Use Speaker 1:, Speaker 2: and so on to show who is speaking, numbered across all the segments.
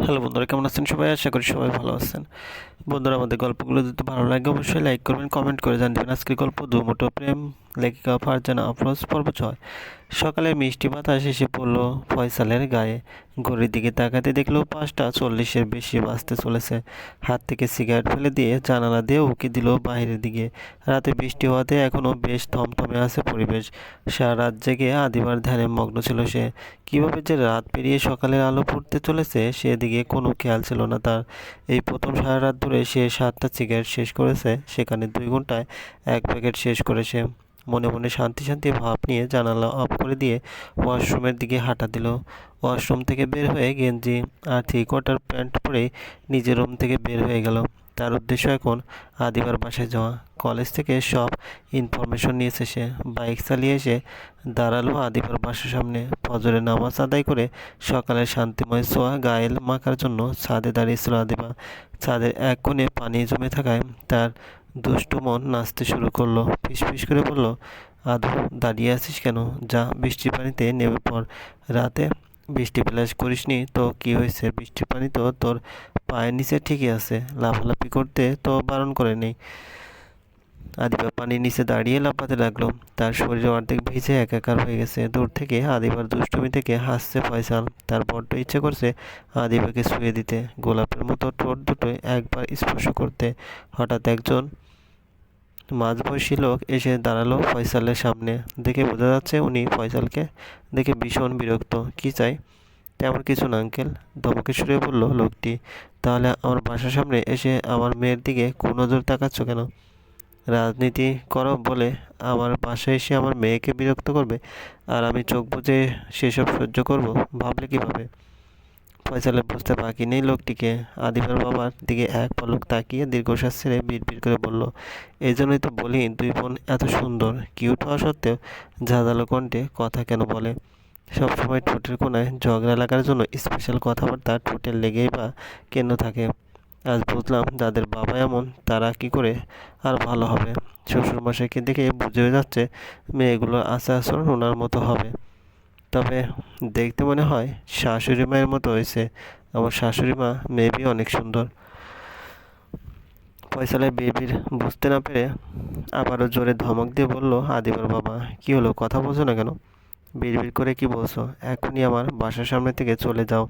Speaker 1: Hello বন্ধুরা, কেমন আছেন সবাই? আশা করি সবাই ভালো আছেন। বন্ধুরা, আমাদের গল্পগুলো যদি ভালো লাগে, অবশ্যই লাইক করবেন কমেন্ট করে জানবেন আজকে আজকের গল্প দুমুটো প্রেম। লেখিকা ফারজানা আফরোজ পর্ব ছয়। সকালে মিষ্টি বাতাস এসে পড়ল ফয়সালের গায়ে। ঘড়ির দিকে তাকাতে দেখল পাঁচটা চল্লিশের বেশি বাজতে চলেছে। হাত থেকে সিগারেট ফেলে দিয়ে জানালা দিয়ে উকি দিল বাইরের দিকে। রাতে বৃষ্টি হওয়াতে এখনও বেশ থমথমে আছে পরিবেশ। সারা রাত জেগে আদিবার ধ্যানে মগ্ন ছিল সে। কীভাবে যে রাত পেরিয়ে সকালের আলো ফুটতে চলেছে সেদিকে কোনো খেয়াল ছিল না তার। এই প্রথম সারা রাত ধরে সে সাতটা সিগারেট শেষ করেছে, সেখানে দুই ঘন্টায় এক প্যাকেট শেষ করেছে। মনে মনে শান্তি শান্তি ভাব নিয়ে জানালা অফ করে দিয়ে ওয়াশরুমের দিকে হাঁটা দিল। ওয়াশরুম থেকে বের হয়ে গেঞ্জি আর থ্রি কোয়ার্টার প্যান্ট পরে নিজের রুম থেকে বের হয়ে গেল। তার উদ্দেশ্য এখন আদিবার বাসায় যাওয়া। কলেজ থেকে সব ইনফরমেশন নিয়েছে সে। বাইক চালিয়ে এসে দাঁড়াল আদিবার বাসার সামনে। ফজরে নামাজ আদায় করে সকালের শান্তিময় সোয়া গায়েল মাখার জন্য ছাদে দাঁড়িয়েছিল আদিবা। ছাদের এক কোণে পানি জমে থাকায় তার দুষ্টু মন নাচতে শুরু করল। ফিসফিস করে বলল, আধু, দাঁড়িয়ে আছিস কেন? যা, বৃষ্টির পানিতে নেমে পড়। রাতে বৃষ্টি প্লাস করিসনি তো কি হয়েছে? বৃষ্টির পানি তো তোর পায়ের নিচে ঠিকই আছে। লাফালাফি করতে তো বারণ করে নেই। আদিবা পানির নিচে দাঁড়িয়ে লাফাতে লাগল। তার শরীর অর্ধেক ভিজে একাকার হয়ে গেছে। দূর থেকে আদিবার দুষ্টুমি থেকে হাসছে ফয়সাল। তার বড্ড ইচ্ছে করছে আদিবাকে শুয়ে দিতে। গোলাপের মতো ঠোঁট দুটো একবার স্পর্শ করতে। হঠাৎ একজন মাঝবয়সী লোক এসে দাঁড়াল ফয়সালের সামনে। দেখে বোঝা যাচ্ছে উনি ফয়সালকে দেখে ভীষণ বিরক্ত। কি চাই? তেমন কিছু না, আঙ্কেল। ধমকে সুরে বলল, লোকটি, তাহলে আমার বাসার সামনে এসে আমার মেয়ের দিকে কোন নজর তাকাচ্ছ কেন? রাজনীতি করো বলে আমার বাসায় এসে আমার মেয়েকে বিরক্ত করবে, আর আমি চোখ বুজে সেসব সহ্য করব, ভাবলে কীভাবে? ফয়সালের বুঝতে বাকি নেই লোকটিকে। আদিবার বাবার দিকে এক পলক তাকিয়ে দীর্ঘশ্বাস ছেড়ে বিড়বিড় করে বলল এই জন্যই তো বলি, দুই বোন এত সুন্দর। কিউট হওয়া সত্ত্বেও ঝাঁঝালো কণ্ঠে কথা কেন বলে? সবসময় ঠোঁটের কোনায় ঝগড়া লাগার জন্য স্পেশাল কথাবার্তা ঠোঁটে লেগেই বা কেন থাকে? আজ বুঝলাম যাদের বাবা এমন, তারা কি করে আর ভালো হবে। শ্বশুরমশাইকে দেখে বুঝে যাচ্ছে মেয়েগুলোর আচার আচরণ ওনার মতো হবে। তবে দেখতে মনে হয় শাশুড়ি মায়ের মতো হয়েছে। আমার শাশুড়ি মা মেবি অনেক সুন্দর। ফয়সালের বেবির বুঝতে না পেরে আবারও জোরে ধমক দিয়ে বলল, আদিবার বাবা, কি হলো? কথা বলছো না কেন? বিড়বিড় করে কি বলছো? এখনই আমার বাসার সামনে থেকে চলে যাও।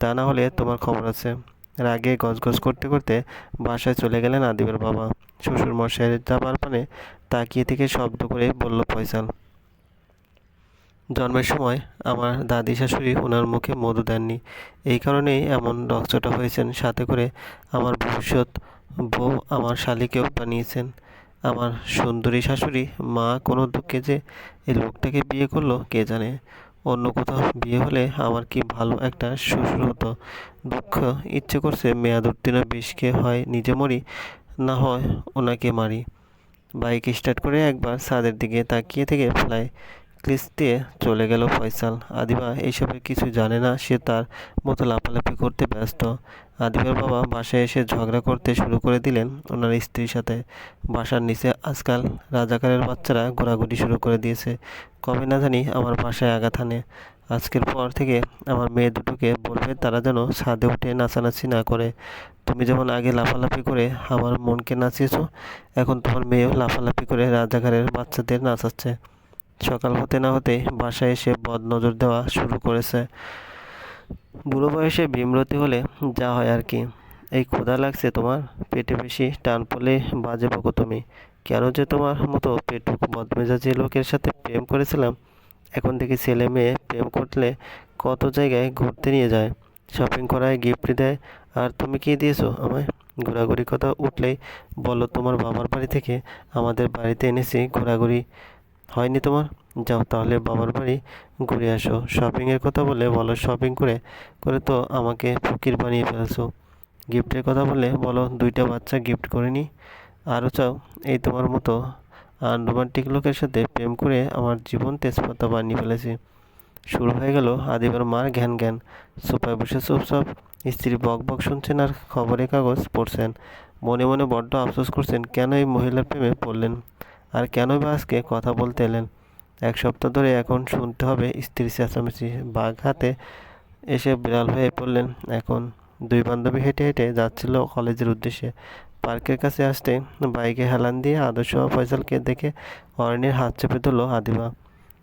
Speaker 1: তা না হলে তোমার খবর আছে। রাগে গজগজ করতে করতে বাসায় চলে গেলেন আদিবের বাবা। শ্বশুর মশাইয়ের যাবার পানে তাকিয়ে থেকে শব্দ করে বলল, ফয়সাল জন্মের সময় আমার দাদি শাশুড়ি ওনার মুখে মধু দেননি। এই কারণেই এমন রক্তটা হয়েছেন, সাথে করে আমার ভবিষ্যৎ বউ আমার শালিকেও বানিয়েছেন। আমার সুন্দরী শাশুড়ি মা কোনো দুঃখে যে এই লোকটাকে বিয়ে করল, কে জানে? অন্য কোথাও বিয়ে হলে আমার কি ভালো একটা শ্বশুর হতো? দুঃখ, ইচ্ছে করছে মেয়াদ উত্তীর্ণ বিষকে হয় নিজে মরি, না হয় ওনাকে মারি। বাইক স্টার্ট করে একবার ছাদের দিকে তাকিয়ে থেকে ফ্লাই ক্লিস চলে গেল ফয়সাল। আদিবা এইসবের কিছু জানে না, সে তার মতো লাফালাফি করতে ব্যস্ত। আদিবার বাবা বাসায় এসে ঝগড়া করতে শুরু করে দিলেন ওনার স্ত্রীর সাথে। বাসার নিচে আজকাল রাজাকারের বাচ্চারা ঘোরাঘুরি শুরু করে দিয়েছে। কবে না জানি আমার বাসায় আঘাত আনে আজকের পর থেকে আমার মেয়ে দুটোকে বলবে তারা যেন ছাদে উঠে নাচানাচি না করে। তুমি যেমন আগে লাফালাফি করে আমার মনকে নাচিয়েছো, এখন তোমার মেয়েও লাফালাফি করে রাজাঘারের বাচ্চাদের নাচাচ্ছে। সকাল হতে না হতে বাসায় এসে বদ নজর দেওয়া শুরু করেছে। বুড়ো বয়সে ভীমরতি হলে যা হয় আর কি। এই ক্ষুধা লাগছে তোমার? পেটে বেশি টান পড়লে বাজে বকো তুমি। কেন যে তোমার মতো পেটুক বদমেজাজি লোকের সাথে প্রেম করেছিলাম? এখন থেকে ছেলে মেয়ে প্রেম করলে কত জায়গায় ঘুরতে নিয়ে যায়। শপিং করায় গিফট দেয়। আর তুমি কি দিয়েছ আমায়? ঘোরাঘুরি কথা উঠলেই বলো তোমার বাবার বাড়ি থেকে আমাদের বাড়িতে এনেছি ঘোরাঘুরি। হয়নি তোমার? যাও তাহলে বাবার বাড়ি ঘুরে আসো। শপিংয়ের কথা বলে বলো শপিং করে করে তো আমাকে ফকির বানিয়ে ফেলছো। গিফটের কথা বলে বলো, দুইটা বাচ্চা গিফট করিনি আরও চাও, এই তোমার মতো আনরোমান্টিক লোকের সাথে প্রেম করে আমার জীবন তেজপাতা বানিয়ে ফেলেছি। শুরু হয়ে গেল আদিবার মার জ্ঞান জ্ঞান সোফায় বসে চুপচাপ স্ত্রী বক বক শুনছেন আর খবরের কাগজ পড়ছেন। মনে মনে বড্ড আফসোস করছেন, কেন এই মহিলার প্রেমে পড়লেন? আর কেন বা আজকে কথা বলতে এলেন? এক সপ্তাহ ধরে এখন শুনতে হবে স্ত্রী চেঁচামেচি। বাঘ হাতে এসে বিড়াল হয়ে পড়লেন। এখন দুই বান্ধবী হেঁটে হেঁটে যাচ্ছিল কলেজের উদ্দেশ্যে। পার্কের কাছে আসতে বাইকে হেলান দিয়ে আদর্শ ফয়সালকে দেখে অরণ্যের হাত চেপে ধরল আদিবা।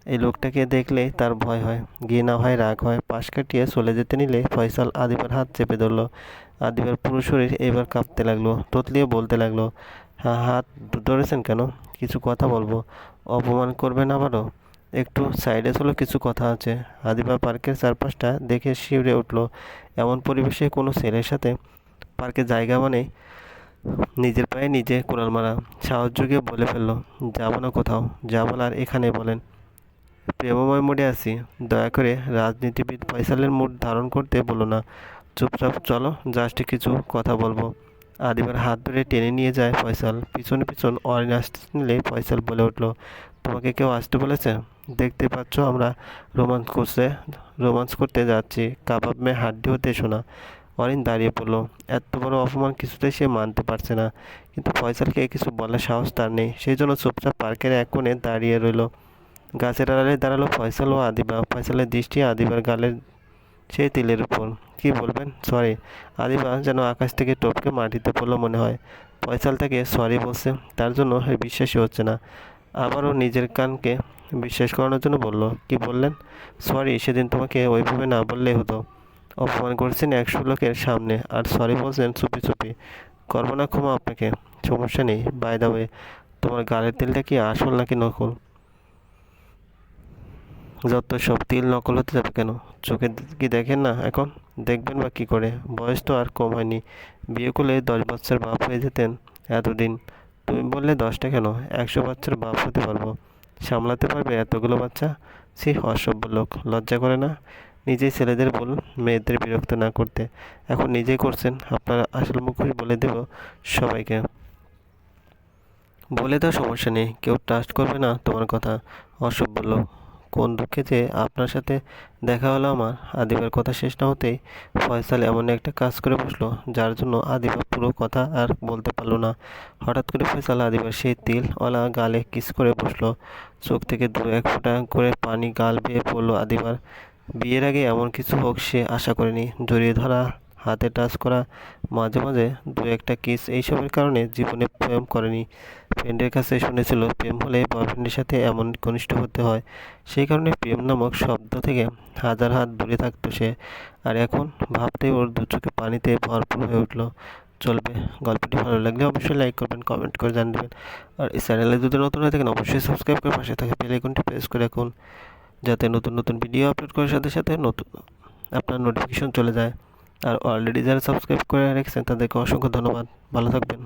Speaker 1: এই লোকটাকে দেখলে তার ভয় হয়। ঘৃণা হয় রাগ হয়। পাশ কাটিয়ে চলে যেতে নিলে ফয়সাল আদিবার হাত চেপে ধরল। আদিবার পুরো শরীর এবার কাঁপতে লাগল, তোতলিয়ে বলতে লাগল হাত ধরেছেন কেন? কিছু কথা বলব। অপমান করবেন আবারও? একটু সাইডে চলো, কিছু কথা আছে। আদিবা পার্কের চারপাশটা দেখে শিউরে উঠল, এমন পরিবেশে কোনো ছেলের সাথে পার্কে জায়গা মানে? নিজের পায়ে নিজে কোড়াল মারা সাহস যুগে বলে ফেলল, যাব না কোথাও যা আর এখানে বলেন। প্রেমময় মোডে আছি, দয়া করে রাজনীতিবিদ ফয়সালের মুড ধারণ করতে বলো না। চুপচাপ চলো জাস্ট কিছু কথা বলব। আদিবার হাত ধরে টেনে নিয়ে যায় ফয়সাল। পিছনে পিছন অরিন আসতে নিলে ফয়সাল বলে উঠল, তোমাকে কেউ আসতে বলেছে? দেখতে পাচ্ছ আমরা রোমান্স করছে রোমান্স করতে যাচ্ছি। কাবাব মে হাড্ডি হতে শোনা। অরিন দাঁড়িয়ে পড়ল, এত বড় অপমান কিছুতেই সে মানতে পারছে না। কিন্তু ফয়সালকে কিছু বলার সাহস তার নেই। সেই জন্য চুপচাপ পার্কের এক কোণে দাঁড়িয়ে রইল। গাছের আড়ালে দাঁড়াল ফয়সাল ও আদিবা। ফয়সালের দৃষ্টি আদিবার গালের সেই তিলের উপর কি বলবেন? সরি আদিবা যেন আকাশ থেকে টপকে মাটিতে পড়ল মনে হয়। ফয়সাল তাকে সরি বলছে, তার জন্য বিশ্বাসই হচ্ছে না। আবারও নিজের কানকে বিশ্বাস করানোর জন্য বলল, কি বললেন? সরি সেদিন তোমাকে ওইভাবে না বললেই হতো। অপমান করেছেন একশো লোকের সামনে আর সরি বলছেন চুপি চুপি। করব না ক্ষমা আপনাকে, সমস্যা নেই। বাই দা ওয়ে তোমার গালের তেলটা কি আসল নাকি নকল? যত সব তিল নকল হতে যাবে কেন? চোখে কি দেখেন না এখন? দেখবেন বা কী করে? বয়স তো আর কম হয়নি। বিয়ে করলে দশ বছর বাপ হয়ে যেতেন এতদিন। তুমি বললে দশটা কেন? একশো বাচ্চার বাপ হতে পারব। সামলাতে পারবে এতগুলো বাচ্চা? সে অসভ্য লোক, লজ্জা করে না? নিজেই ছেলেদের বল, মেয়েদের বিরক্ত না করতে। এখন নিজেই করছেন, আপনার আসল মুখোশ বলে দেব সবাইকে। বলে দাও সমস্যা নেই, কেউ ট্রাস্ট করবে না তোমার কথা, অসভ্য লোক। কোন দুঃখে যে আপনার সাথে দেখা হলো আমার? আদিবার কথা শেষ না হতেই ফয়সাল এমন একটা কাজ করে বসল, যার জন্য আদিবা পুরো কথা আর বলতে পারল না। হঠাৎ করে ফয়সাল আদিবার সেই তিলওয়ালা গালে কিস করে বসল। চোখ থেকে দু এক ফোঁটা করে পানি গাল বেয়ে পড়ল আদিবার। বিয়ের আগে এমন কিছু হোক সে আশা করেনি। জড়িয়ে ধরা হাতে টাচ করা মাঝে মাঝে দু একটা কিস এইসবের কারণে জীবনে প্রেম করেনি। ফ্রেন্ডের কাছে শুনেছিল, প্রেম হলে বয়ফ্রেন্ডের সাথে এমন ঘনিষ্ঠ হতে হয়। সেই কারণে প্রেম নামক শব্দ থেকে হাজার হাত দূরে থাকতো সে। আর এখন ভাবতে ওর দু চোখে পানিতে ভরপুর হয়ে উঠল। চলবে। গল্পটি ভালো লাগলে অবশ্যই লাইক করবেন কমেন্ট করে জানবেন। আর এই চ্যানেলে যদি নতুন হয়ে থাকেন, অবশ্যই সাবস্ক্রাইব করে পাশে থাকে বেল আইকনটি প্রেস করে রাখুন। যাতে নতুন নতুন ভিডিও আপলোড করার সাথে সাথে নতুন, আপনার নোটিফিকেশন চলে যায়। আর অলরেডি যারা সাবস্ক্রাইব করে রেখেছেন তাদেরকে অসংখ্য ধন্যবাদ। ভালো থাকবেন।